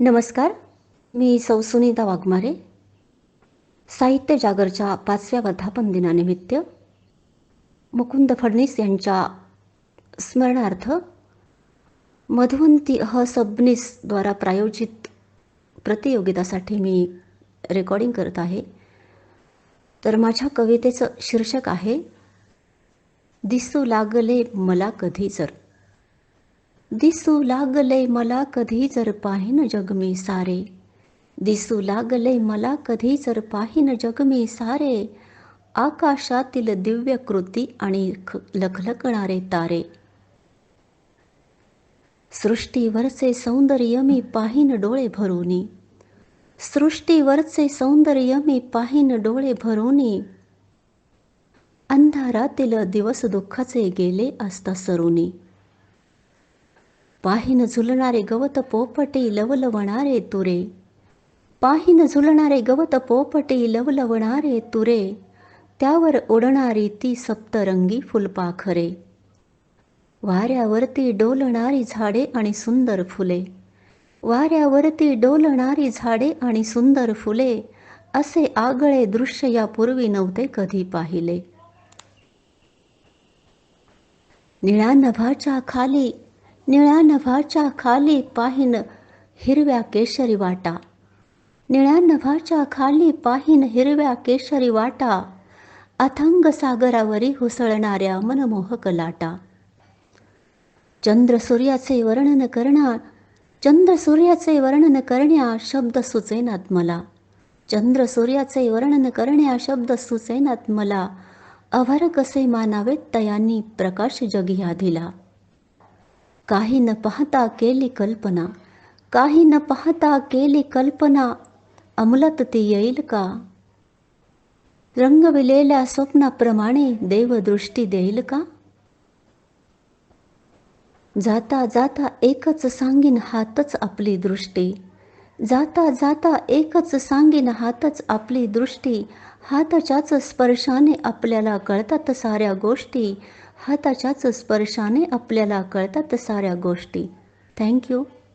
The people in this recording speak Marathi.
नमस्कार मी सौ सुनीता वाघमारे. साहित्य जागरच्या पाचव्या वर्धापन दिनानिमित्त मुकुंद फडणीस यांच्या स्मरणार्थ मधुवंती ह सबनीसद्वारा प्रायोजित प्रतियोगितासाठी मी रेकॉर्डिंग करत आहे. तर माझ्या कवितेचं शीर्षक आहे दिसू लागले मला कधी जर. दिसू लागले मला कधी जर पाहिन जग मी सारे. दिसू लागले मला कधी जर पाहिन जग मी सारे. आकाशातील दिव्य कृती आणि ख- लखलखणारे तारे. सृष्टीवरचे सौंदर्य मी पाहिन डोळे भरूनी. सृष्टीवरचे सौंदर्य मी पाहिन डोळे भरूनी. अंधारातील दिवस दुःखाचे गेले असता सरुनी. पाहिन झुलणारे गवत पोपटी लवलवणारे तुरे पाहिन झुलणारे गवत पोपटी लवलवणारे तुरे त्यावर ओढणारी ती सप्तरंगी फुलपाखरे वाऱ्यावरती डोलणारी झाडे आणि सुंदर फुले वाऱ्यावरती डोलणारी झाडे आणि सुंदर फुले असे आगळे दृश्य यापूर्वी नव्हते कधी पाहिले निळ्या नभाच्या खाली निळ्या नभाच्या खाली पाहिन हिरव्या केशरी वाटा. निळ्या नभाच्या खाली पाहिन हिरव्या केशरी वाटा. अथंग सागरावरी हुसळणाऱ्या मनमोहक लाटा. चंद्र सूर्याचे वर्णन करणार चंद्र सूर्याचे वर्णन करण्या शब्द सुचेनात मला. चंद्र सूर्याचे वर्णन करण्या शब्द सुचेनात मला. अभर कसे मानावेत तयांनी प्रकाश जगी ह्या दिला. काही न पाहता केली कल्पना काही न पाहता केली कल्पना अंमलात ती येईल का? रंगविलेल्या स्वप्नाप्रमाणे देवदृष्टी देईल का? जाता जाता एकच सांगीन हातच आपली दृष्टी जाता जाता एकच सांगीन हातच आपली दृष्टी हाताच्याच स्पर्शाने आपल्याला कळतात साऱ्या गोष्टी हाताच्याच स्पर्शाने आपल्याला कळतात साऱ्या गोष्टी. थँक्यू